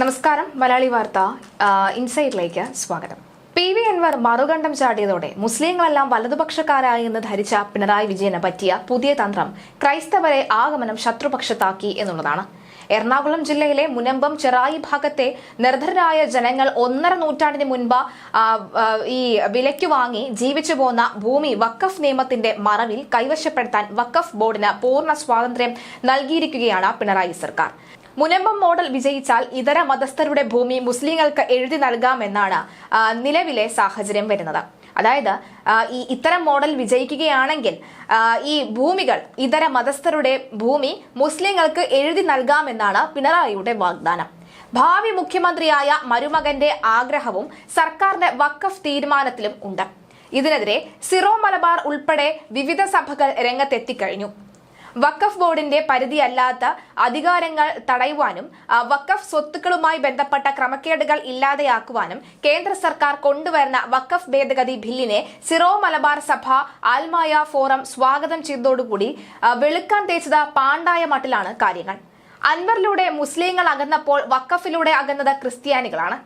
നമസ്കാരം മലയാളി വാർത്ത ഇൻസൈറ്റിലേക്ക് സ്വാഗതം. പി വി അൻവർ മറുകണ്ഠം ചാടിയതോടെ മുസ്ലിങ്ങളെല്ലാം വലതുപക്ഷക്കാരായി എന്ന് ധരിച്ച പിണറായി വിജയന് പറ്റിയ പുതിയ തന്ത്രം ക്രൈസ്തവരെ ആഗമനം ശത്രുപക്ഷത്താക്കി എന്നുള്ളതാണ്. എറണാകുളം ജില്ലയിലെ മുനമ്പം ചെറായി ഭാഗത്തെ നിർധരരായ ജനങ്ങൾ ഒന്നര നൂറ്റാണ്ടിന് മുൻപ് ഈ വിലയ്ക്ക് വാങ്ങി ജീവിച്ചു പോന്ന ഭൂമി വക്കഫ് നിയമത്തിന്റെ മറവിൽ കൈവശപ്പെടുത്താൻ വക്കഫ് ബോർഡിന് പൂർണ സ്വാതന്ത്ര്യം നൽകിയിരിക്കുകയാണ് പിണറായി സർക്കാർ. മുനമ്പം മോഡൽ വിജയിച്ചാൽ ഇതര മതസ്ഥരുടെ ഭൂമി മുസ്ലിങ്ങൾക്ക് എഴുതി നൽകാമെന്നാണ് നിലവിലെ സാഹചര്യം വരുന്നത്. അതായത് ഈ ഇത്തരം മോഡൽ വിജയിക്കുകയാണെങ്കിൽ ഈ ഭൂമികൾ ഇതര മതസ്ഥരുടെ ഭൂമി മുസ്ലിങ്ങൾക്ക് എഴുതി നൽകാമെന്നാണ് പിണറായിയുടെ വാഗ്ദാനം. ഭാവി മുഖ്യമന്ത്രിയായ മരുമകന്റെ ആഗ്രഹവും സർക്കാരിന്റെ വക്കഫ് തീരുമാനത്തിലും ഉണ്ട്. ഇതിനെതിരെ സിറോ മലബാർ ഉൾപ്പെടെ വിവിധ സഭകൾ രംഗത്തെത്തിക്കഴിഞ്ഞു. വഖഫ് ബോർഡിന്റെ പരിധിയല്ലാത്ത അധികാരങ്ങൾ തടയുവാനും വഖഫ് സ്വത്തുക്കളുമായി ബന്ധപ്പെട്ട ക്രമക്കേടുകൾ ഇല്ലാതെയാക്കുവാനും കേന്ദ്ര സർക്കാർ കൊണ്ടുവരുന്ന വഖഫ് ഭേദഗതി ബില്ലിനെ സിറോ മലബാർ സഭ ആൽമായ ഫോറം സ്വാഗതം ചെയ്തതോടുകൂടി വെളുക്കാൻ തേച്ചത് പാണ്ടായ മട്ടിലാണ് കാര്യങ്ങൾ. അൻവറിലൂടെ മുസ്ലിങ്ങൾ അകന്നപ്പോൾ വഖഫിലൂടെ അകന്നത് ക്രിസ്ത്യാനികളാണ്.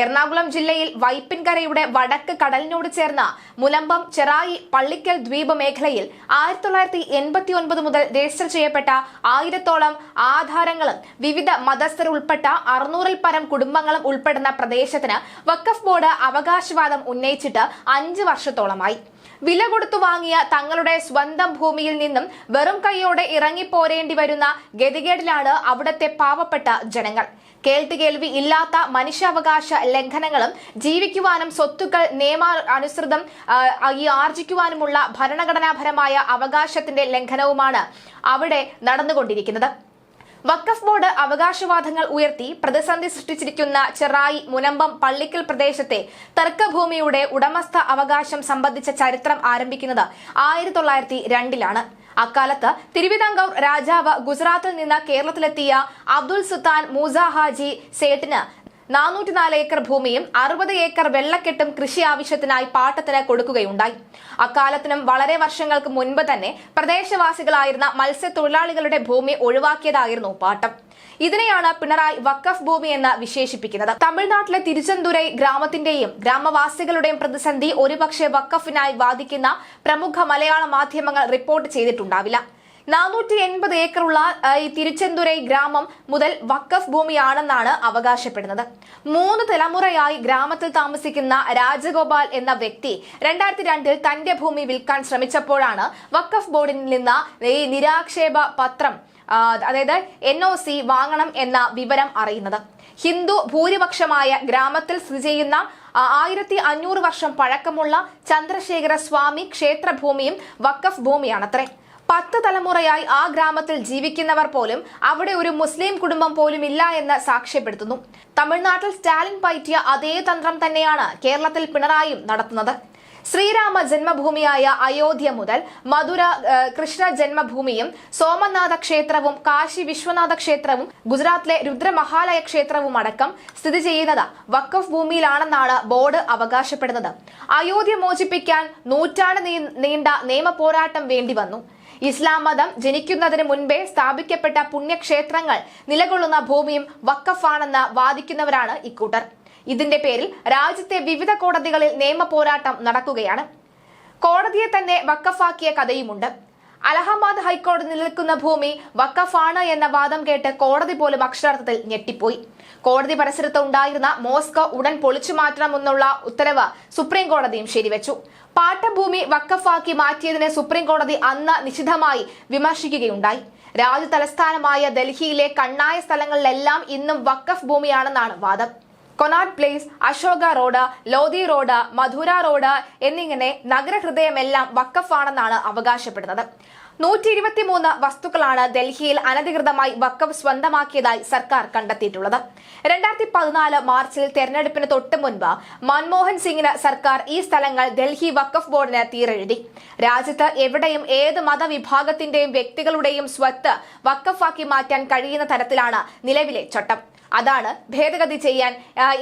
എറണാകുളം ജില്ലയിൽ വൈപ്പിൻകരയുടെ വടക്ക് കടലിനോട് ചേർന്ന മുലമ്പം ചെറായി പള്ളിക്കൽ ദ്വീപ് മേഖലയിൽ ആയിരത്തി തൊള്ളായിരത്തി എൺപത്തി ഒൻപത് മുതൽ രജിസ്റ്റർ ചെയ്യപ്പെട്ട ആയിരത്തോളം ആധാരങ്ങളും വിവിധ മതസ്ഥർ ഉൾപ്പെട്ട അറുന്നൂറിൽ പരം കുടുംബങ്ങളും ഉൾപ്പെടുന്ന പ്രദേശത്തിന് വഖഫ് ബോർഡ് അവകാശവാദം ഉന്നയിച്ചിട്ട് അഞ്ച് വർഷത്തോളമായി. വില കൊടുത്തു വാങ്ങിയ തങ്ങളുടെ സ്വന്തം ഭൂമിയിൽ നിന്നും വെറും കൈയോടെ ഇറങ്ങിപ്പോരേണ്ടി വരുന്ന ഗതികേടിലാണ് അവിടത്തെ പാവപ്പെട്ട ജനങ്ങൾ. കേൾവികേൾവി ഇല്ലാത്ത മനുഷ്യാവകാശ ലംഘനങ്ങളും ജീവിക്കുവാനും സ്വത്തുക്കൾ നിയമാനുസൃതം ഈ ആർജിക്കുവാനുമുള്ള ഭരണഘടനാപരമായ അവകാശത്തിന്റെ ലംഘനവുമാണ് അവിടെ നടന്നുകൊണ്ടിരിക്കുന്നത്. വഖഫ് ബോർഡ് അവകാശവാദങ്ങൾ ഉയർത്തി പ്രതിസന്ധി സൃഷ്ടിച്ചിരിക്കുന്ന ചെറായി മുനമ്പം പള്ളിക്കൽ പ്രദേശത്തെ തർക്കഭൂമിയുടെ ഉടമസ്ഥ അവകാശം സംബന്ധിച്ച ചരിത്രം ആരംഭിക്കുന്നത് ആയിരത്തി തൊള്ളായിരത്തി രണ്ടിലാണ്. അക്കാലത്ത് തിരുവിതാംകൂർ രാജാവ് ഗുജറാത്തിൽ നിന്ന് കേരളത്തിലെത്തിയ അബ്ദുൽ സുൽത്താൻ മൂസ ഹാജി സേട്ടിന് നാനൂറ്റിനാല് ഏക്കർ ഭൂമിയും അറുപത് ഏക്കർ വെള്ളക്കെട്ടും കൃഷി ആവശ്യത്തിനായി പാട്ടത്തിന് കൊടുക്കുകയുണ്ടായി. അക്കാലത്തിനും വളരെ വർഷങ്ങൾക്ക് മുൻപ് തന്നെ പ്രദേശവാസികളായിരുന്ന മത്സ്യത്തൊഴിലാളികളുടെ ഭൂമി ഒഴിവാക്കിയതായിരുന്നു പാട്ടം. ഇതിനെയാണ് പിണറായി വക്കഫ് ഭൂമി എന്ന് വിശേഷിപ്പിക്കുന്നത്. തമിഴ്നാട്ടിലെ തിരുച്ചെന്തുരൈ ഗ്രാമത്തിന്റെയും ഗ്രാമവാസികളുടെയും പ്രതിസന്ധി ഒരുപക്ഷെ വക്കഫിനായി വാദിക്കുന്ന പ്രമുഖ മലയാള മാധ്യമങ്ങൾ റിപ്പോർട്ട് ചെയ്തിട്ടുണ്ടാവില്ല. നാനൂറ്റി എൺപത് ഏക്കറുള്ള ഈ തിരുച്ചെന്തുരൈ ഗ്രാമം മുതൽ വക്കഫ് ഭൂമിയാണെന്നാണ് അവകാശപ്പെടുന്നത്. മൂന്ന് തലമുറയായി ഗ്രാമത്തിൽ താമസിക്കുന്ന രാജഗോപാൽ എന്ന വ്യക്തി രണ്ടായിരത്തി രണ്ടിൽ തന്റെ ഭൂമി വിൽക്കാൻ ശ്രമിച്ചപ്പോഴാണ് വക്കഫ് ബോർഡിൽ നിന്ന് ഈ നിരാക്ഷേപ പത്രം അതായത് എൻ ഒ സി വാങ്ങണം എന്ന വിവരം അറിയുന്നത്. ഹിന്ദു ഭൂരിപക്ഷമായ ഗ്രാമത്തിൽ സ്ഥിതി ചെയ്യുന്ന ആയിരത്തി അഞ്ഞൂറ് വർഷം പഴക്കമുള്ള ചന്ദ്രശേഖര സ്വാമി ക്ഷേത്രഭൂമിയും വക്കഫ് ഭൂമിയാണത്രേ. പത്ത് തലമുറയായി ആ ഗ്രാമത്തിൽ ജീവിക്കുന്നവർ പോലും അവിടെ ഒരു മുസ്ലിം കുടുംബം പോലും ഇല്ല എന്ന് സാക്ഷ്യപ്പെടുത്തുന്നു. തമിഴ്നാട്ടിൽ സ്റ്റാലിൻ പയറ്റിയ അതേ തന്ത്രം തന്നെയാണ് കേരളത്തിൽ പിണറായും നടത്തുന്നത്. ശ്രീരാമ ജന്മഭൂമിയായ അയോധ്യ മുതൽ മധുര കൃഷ്ണ ജന്മഭൂമിയും സോമനാഥ ക്ഷേത്രവും കാശി വിശ്വനാഥ ക്ഷേത്രവും ഗുജറാത്തിലെ രുദ്രമഹാലയ ക്ഷേത്രവും അടക്കം സ്ഥിതി ചെയ്യുന്നത് വക്കഫ് ഭൂമിയിലാണെന്നാണ് ബോർഡ് അവകാശപ്പെടുന്നത്. അയോധ്യ മോചിപ്പിക്കാൻ നൂറ്റാണ്ട് നീണ്ട നിയമ പോരാട്ടം വേണ്ടി വന്നു. ഇസ്ലാം മതം ജനിക്കുന്നതിന് മുൻപേ സ്ഥാപിക്കപ്പെട്ട പുണ്യക്ഷേത്രങ്ങൾ നിലകൊള്ളുന്ന ഭൂമിയും വക്കഫാണെന്ന് വാദിക്കുന്നവരാണ് ഇക്കൂട്ടർ. ഇതിന്റെ പേരിൽ രാജ്യത്തെ വിവിധ കോടതികളിൽ നിയമ പോരാട്ടം നടക്കുകയാണ്. കോടതിയെ തന്നെ വക്കഫാക്കിയ കഥയുമുണ്ട്. അലഹബാദ് ഹൈക്കോടതി നിലനിൽക്കുന്ന ഭൂമി വക്കഫാണ് എന്ന വാദം കേട്ട് കോടതി പോലും അക്ഷരാർത്ഥത്തിൽ ഞെട്ടിപ്പോയി. കോടതി പരിസരത്ത് ഉണ്ടായിരുന്ന മോസ്കോ ഉടൻ പൊളിച്ചു മാറ്റണമെന്നുള്ള ഉത്തരവ് സുപ്രീം കോടതിയും ശരിവെച്ചു. പാട്ടഭൂമി വക്കഫാക്കി മാറ്റിയതിനെ സുപ്രീം കോടതി അന്ന് നിശിതമായി വിമർശിക്കുകയുണ്ടായി. രാജ്യ തലസ്ഥാനമായ ഡൽഹിയിലെ കണ്ണായ സ്ഥലങ്ങളിലെല്ലാം ഇന്നും വക്കഫ് ഭൂമിയാണെന്നാണ് വാദം. Connaught Place Ashoka road Lodhi road Mathura road എന്നിങ്ങനെ നഗരഹൃദയമെല്ലാം വക്കഫാണെന്നാണ് അവകാശപ്പെടുന്നത്. നൂറ്റി ഇരുപത്തിമൂന്ന് വസ്തുക്കളാണ് ഡൽഹിയിൽ അനധികൃതമായി വക്കഫ് സ്വന്തമാക്കിയതായി സർക്കാർ കണ്ടെത്തിയിട്ടുള്ളത്. രണ്ടായിരത്തി പതിനാല് മാർച്ചിൽ തെരഞ്ഞെടുപ്പിന് തൊട്ട് മുൻപ് മൻമോഹൻ സിംഗിന് സർക്കാർ ഈ സ്ഥലങ്ങൾ ഡൽഹി വക്കഫ് ബോർഡിന് തീരെഴുതി. രാജ്യത്ത് എവിടെയും ഏത് മതവിഭാഗത്തിന്റെയും വ്യക്തികളുടെയും സ്വത്ത് വക്കഫാക്കി മാറ്റാൻ കഴിയുന്ന തരത്തിലാണ് നിലവിലെ ചട്ടം. അതാണ് ഭേദഗതി ചെയ്യാൻ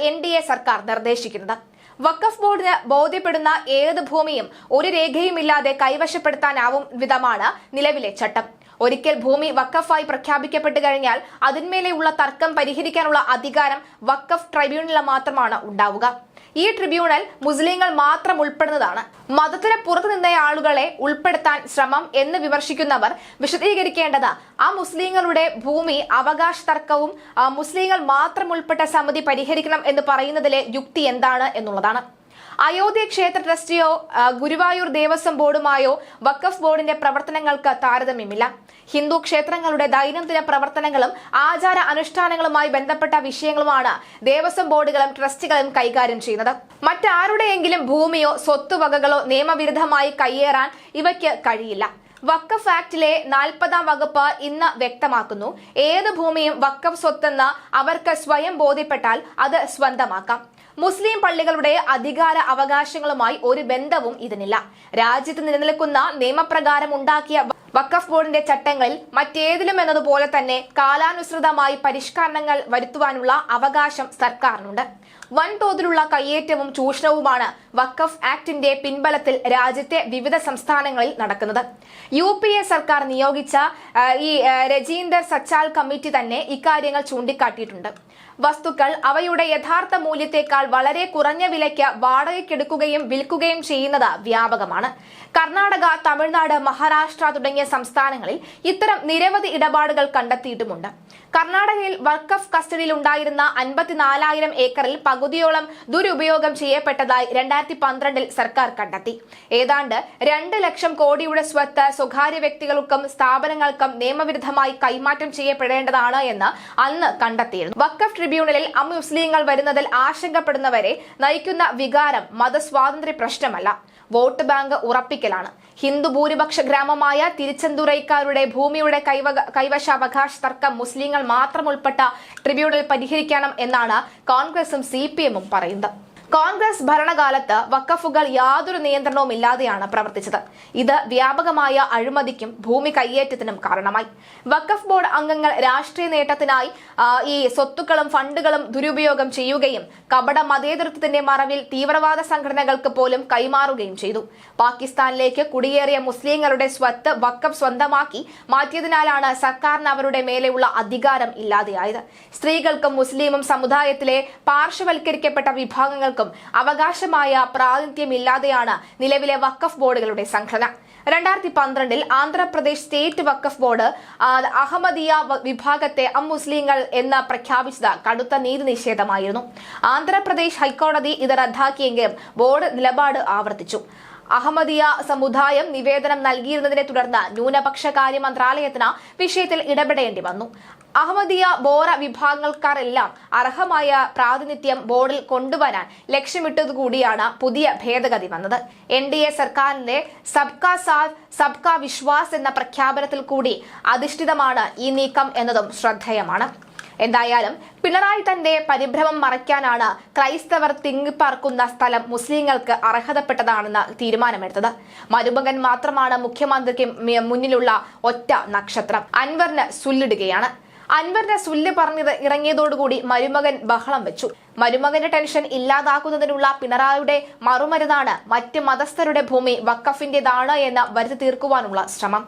എൻ ഡി എ സർക്കാർ നിർദ്ദേശിക്കുന്നത്. വഖഫ് ബോർഡിന് ബോധ്യപ്പെടുന്ന ഏത് ഭൂമിയും ഒരു രേഖയുമില്ലാതെ കൈവശപ്പെടുത്താനാവും വിധമാണ് നിലവിലെ ചട്ടം. ഒരിക്കൽ ഭൂമി വക്കഫായി പ്രഖ്യാപിക്കപ്പെട്ടു കഴിഞ്ഞാൽ അതിന്മേലെയുള്ള തർക്കം പരിഹരിക്കാനുള്ള അധികാരം വക്കഫ് ട്രൈബ്യൂണലിന് മാത്രമാണ് ഉണ്ടാവുക. ഈ ട്രിബ്യൂണൽ മുസ്ലിങ്ങൾ മാത്രം ഉൾപ്പെടുന്നതാണ്. മതത്തിന് പുറത്തു നിന്ന ആളുകളെ ഉൾപ്പെടുത്താൻ ശ്രമം എന്ന് വിമർശിക്കുന്നവർ വിശദീകരിക്കേണ്ടത് ആ മുസ്ലിങ്ങളുടെ ഭൂമി അവകാശ തർക്കവും മുസ്ലിങ്ങൾ മാത്രം ഉൾപ്പെട്ട സമിതി പരിഹരിക്കണം എന്ന് പറയുന്നതിലെ യുക്തി എന്താണ് എന്നുള്ളതാണ്. അയോധ്യ ക്ഷേത്ര ട്രസ്റ്റിയോ ഗുരുവായൂർ ദേവസ്വം ബോർഡുമായോ വഖഫ് ബോർഡിന്റെ പ്രവർത്തനങ്ങൾക്ക് താരതമ്യമില്ല. ഹിന്ദു ക്ഷേത്രങ്ങളുടെ ദൈനംദിന പ്രവർത്തനങ്ങളും ആചാര അനുഷ്ഠാനങ്ങളുമായി ബന്ധപ്പെട്ട വിഷയങ്ങളുമാണ് ദേവസ്വം ബോർഡുകളും ട്രസ്റ്റുകളും കൈകാര്യം ചെയ്യുന്നത്. മറ്റാരുടെയെങ്കിലും ഭൂമിയോ സ്വത്തുവകകളോ നിയമവിരുദ്ധമായി കയ്യേറാൻ ഇവയ്ക്ക് കഴിയില്ല. വക്കഫ് ആക്ടിലെ നാൽപ്പതാം വകുപ്പ് ഇന്ന് വ്യക്തമാക്കുന്നു. ഏത് ഭൂമിയും വക്കഫ് സ്വത്തെന്ന് അവർക്ക് സ്വയം ബോധ്യപ്പെട്ടാൽ അത് സ്വന്തമാക്കാം. മുസ്ലിം പള്ളികളുടെ അധികാര അവകാശങ്ങളുമായി ഒരു ബന്ധവും ഇതിനില്ല. രാജ്യത്ത് നിലനിൽക്കുന്ന നിയമപ്രകാരം ഉണ്ടാക്കിയ വഖഫ് ബോർഡിന്റെ ചട്ടങ്ങളിൽ മറ്റേതിലും എന്നതുപോലെ തന്നെ കാലാനുസൃതമായി പരിഷ്കരണങ്ങൾ വരുത്തുവാനുള്ള അവകാശം സർക്കാരിനുണ്ട്. വൻതോതിലുള്ള കയ്യേറ്റവും ചൂഷണവുമാണ് വഖഫ് ആക്ടിന്റെ പിൻബലത്തിൽ രാജ്യത്തെ വിവിധ സംസ്ഥാനങ്ങളിൽ നടക്കുന്നത്. യു പി എ സർക്കാർ നിയോഗിച്ച ഈ രജീന്ദർ സച്ചാൽ കമ്മിറ്റി തന്നെ ഇക്കാര്യങ്ങൾ ചൂണ്ടിക്കാട്ടിയിട്ടുണ്ട്. വസ്തുക്കൾ അവയുടെ യഥാർത്ഥ മൂല്യത്തെക്കാൾ വളരെ കുറഞ്ഞ വിലയ്ക്ക് വാടകയ്ക്കെടുക്കുകയും വിൽക്കുകയും ചെയ്യുന്നത് വ്യാപകമാണ്. കർണാടക തമിഴ്നാട് മഹാരാഷ്ട്ര തുടങ്ങിയ സംസ്ഥാനങ്ങളിൽ ഇത്തരം നിരവധി ഇടപാടുകൾ കണ്ടെത്തിയിട്ടുമുണ്ട്. കർണാടകയിൽ വർക്ക് ഓഫ് കസ്റ്റഡിയിൽ ഉണ്ടായിരുന്ന അൻപത്തിനാലായിരം ഏക്കറിൽ പകുതിയോളം ദുരുപയോഗം ചെയ്യപ്പെട്ടതായി രണ്ടായിരത്തി പന്ത്രണ്ടിൽ സർക്കാർ കണ്ടെത്തി. ഏതാണ്ട് രണ്ട് ലക്ഷം കോടിയുടെ സ്വത്ത് സ്വകാര്യ വ്യക്തികൾക്കും സ്ഥാപനങ്ങൾക്കും നിയമവിരുദ്ധമായി കൈമാറ്റം ചെയ്യപ്പെടേണ്ടതാണ് എന്ന് അന്ന് കണ്ടെത്തിയിരുന്നു. വഖഫ് ട്രിബ്യൂണലിൽ അമുസ്ലിങ്ങൾ വരുന്നതിൽ ആശങ്കപ്പെടുന്നവരെ നയിക്കുന്ന വികാരം മതസ്വാതന്ത്ര്യ പ്രശ്നമല്ല. Vote bank ഉറപ്പിക്കലാണ്. ഹിന്ദു ഭൂരിപക്ഷ ഗ്രാമമായ തിരുച്ചെന്തുറൈക്കാരുടെ ഭൂമിയുടെ കൈവശാവകാശ തർക്കം മുസ്ലിങ്ങൾ മാത്രം ഉൾപ്പെട്ട ട്രിബ്യൂണൽ പരിഹരിക്കണം എന്നാണ് കോൺഗ്രസും സി പറയുന്നത്. കോൺഗ്രസ് ഭരണകാലത്ത് വക്കഫുകൾ യാതൊരു നിയന്ത്രണവും ഇല്ലാതെയാണ് പ്രവർത്തിച്ചത്. ഇത് വ്യാപകമായ അഴിമതിക്കും ഭൂമി കയ്യേറ്റത്തിനും കാരണമായി. വക്കഫ് ബോർഡ് അംഗങ്ങൾ രാഷ്ട്രീയ നേട്ടത്തിനായി ഈ സ്വത്തുക്കളും ഫണ്ടുകളും ദുരുപയോഗം ചെയ്യുകയും കപട മതേതൃത്വത്തിന്റെ മറവിൽ തീവ്രവാദ സംഘടനകൾക്ക് പോലും കൈമാറുകയും ചെയ്തു. പാകിസ്ഥാനിലേക്ക് കുടിയേറിയ മുസ്ലിങ്ങളുടെ സ്വത്ത് വക്കഫ് സ്വന്തമാക്കി മാറ്റിയതിനാലാണ് സർക്കാരിന് അവരുടെ മേലെയുള്ള അധികാരം ഇല്ലാതെയായത്. സ്ത്രീകൾക്കും മുസ്ലിമും സമുദായത്തിലെ പാർശ്വവൽക്കരിക്കപ്പെട്ട വിഭാഗങ്ങൾക്കും അവകാശമായ പ്രാതിനിധ്യമില്ലാതെയാണ് നിലവിലെ വക്കഫ് ബോർഡുകളുടെ സംഘടന. രണ്ടായിരത്തി പന്ത്രണ്ടിൽ ആന്ധ്രാപ്രദേശ് സ്റ്റേറ്റ് വക്കഫ് ബോർഡ് അഹമ്മദിയ വിഭാഗത്തെ അമുസ്ലിങ്ങൾ എന്ന് പ്രഖ്യാപിച്ചത് കടുത്ത നീതി നിഷേധമായിരുന്നു. ആന്ധ്രാപ്രദേശ് ഹൈക്കോടതി ഇത് റദ്ദാക്കിയെങ്കിലും ബോർഡ് നിലപാട് ആവർത്തിച്ചു. അഹമ്മദിയ സമുദായം നിവേദനം നൽകിയിരുന്നതിനെ തുടർന്ന് ന്യൂനപക്ഷ കാര്യ മന്ത്രാലയത്തിന് വിഷയത്തിൽ ഇടപെടേണ്ടി വന്നു. അഹമ്മദിയ ബോറ വിഭാഗങ്ങൾക്കാരെല്ലാം അർഹമായ പ്രാതിനിധ്യം ബോർഡിൽ കൊണ്ടുവരാൻ ലക്ഷ്യമിട്ടതുകൂടിയാണ് പുതിയ ഭേദഗതി വന്നത്. എൻ ഡി എ സർക്കാരിന്റെ സബ്കാ സാത്ത് സബ്കാ വിശ്വാസ് എന്ന പ്രഖ്യാപനത്തിൽ കൂടി അധിഷ്ഠിതമാണ് ഈ നീക്കം എന്നതും ശ്രദ്ധേയമാണ്. എന്തായാലും പിണറായി തന്റെ പരിഭ്രമം മറയ്ക്കാനാണ് ക്രൈസ്തവർ തിങ്ങിപ്പാർക്കുന്ന സ്ഥലം മുസ്ലിങ്ങൾക്ക് അർഹതപ്പെട്ടതാണെന്ന് തീരുമാനമെടുത്തത്. മരുമകൻ മാത്രമാണ് മുഖ്യമന്ത്രിക്ക് മുന്നിലുള്ള ഒറ്റ നക്ഷത്രം. അൻവറിന് സുല്ലിടുകയാണ്. അൻവറിന്റെ സുല്ല് പറഞ്ഞത് ഇറങ്ങിയതോടുകൂടി മരുമകൻ ബഹളം വെച്ചു. മരുമകന്റെ ടെൻഷൻ ഇല്ലാതാക്കുന്നതിനുള്ള പിണറായിയുടെ മറുമരുന്നാണ് മറ്റ് മതസ്ഥരുടെ ഭൂമി വക്കഫിന്റേതാണ് എന്ന് വരുത്തി തീർക്കുവാനുള്ള ശ്രമം.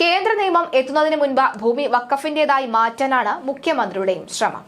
കേന്ദ്ര നിയമം എത്തുന്നതിന് മുൻപ് ഭൂമി വക്കഫിന്റേതായി മാറ്റാനാണ് മുഖ്യമന്ത്രിയുടെയും ശ്രമം.